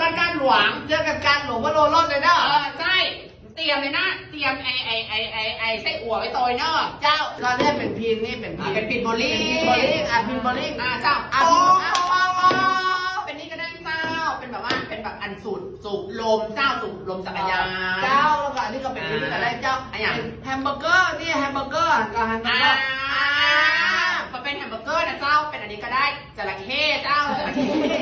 รายการหลวงเจอกับการหลวงพ่อโลรอดเลยเนาะเออใช่เตรียมเลยนะเตรียมไอไอไอไอไอไส้อั่วไว้โตยเนอะเจ้าตอนนี้เป็นพินนี่เป็นพิอ่านเป็นปิดโบลิ่งเป็นพินโบลิ่งอะพินโบลิ่งอ่าเจ้าอะโอ้พินอะอะอะเป็นนี่ก็ได้เจ้าเป็นแบบว่าเป็นแบบอันสูตรสูบลมเจ้าสูบลมจักรยาน เจ้าแล้วก็อันนี้ก็เป็นพินนี่ก็ได้เจ้าอะอย่างเป็นแฮมเบอร์เกอร์นี่แฮมเบอร์เกอร์กับแฮมเบออ่าร์เกอร์อ่ามาเป็นแฮมเบอร์เกอร์นะเจ้าเป็นอันนี้ก็ได้จระเข้เจ้าจระเข้งับงับงับงับ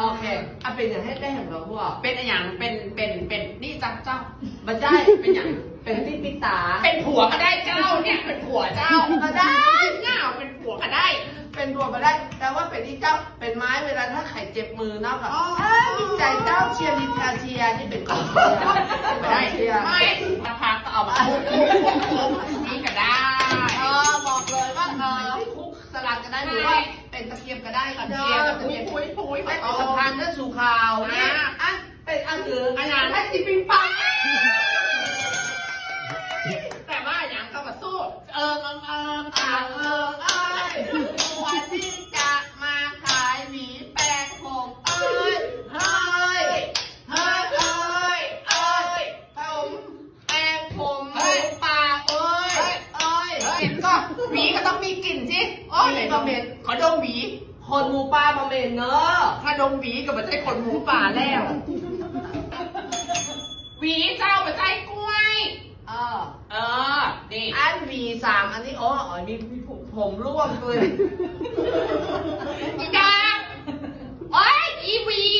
โอเคอะเป็นอย่างให้ได้แฮมเบอร์เกอร์เป็นอะไรอย่างเป็นเป็นเป็นนี่เจ้าเจ้ามันได้เป็นอย่างเป็นที่ปิดตา เป็นผัวก็ได้เจ้าเนี่ยเป็นผัวเจ้าก็ได้เงาเป็นผัวก็ได้ เป็นตัวมาได้แต่ว่าเป็นที่เจ้าเป็นไม้เวลาถ้าไข่เจ็บมือเนาะค่ะอ๋อเอ้ยดีใจเจ้าเชียร์ลินกาเชียร์ที่เป็นกองเชียร์เป็นกไม่ อง ได้ เชียร์ ไม่มาพักก็เอามาคุกคุกนี่ก็ได้ เออบอกเลยว่าเออที่คุ กสลัดก็ได้หรือว่าเป็นตะเกียบก็ได้ค่ะเทีเชียยร์ร์กับตะเทีเกียยบบพุยพุยไม่เป็นสะพานเนื้อสู่ข่าวนี่อะเป็นอันหนึ่งอันอย่างให้จิปิงปังแต่ว่าอย่างก็มาสู้เอิงเอิงเอิงอ่าอ่างเอเอิอ เห็นก็หวีก็ต้องมีกลิ่นสิโอ้ยไหนดมขอดมหวีคนหมูป่าบะเมนเนอะถ้าดมหวีก็ไม่ใช่คนหมูป่าแล้วหวีเจ้าไม่ใช่กล้วย เออ เออ นี่ อันวีสามอันนี้โอ้อ๋อมีผมผมร่วงเลยอีดาโอ้ยอีหวีอีตัว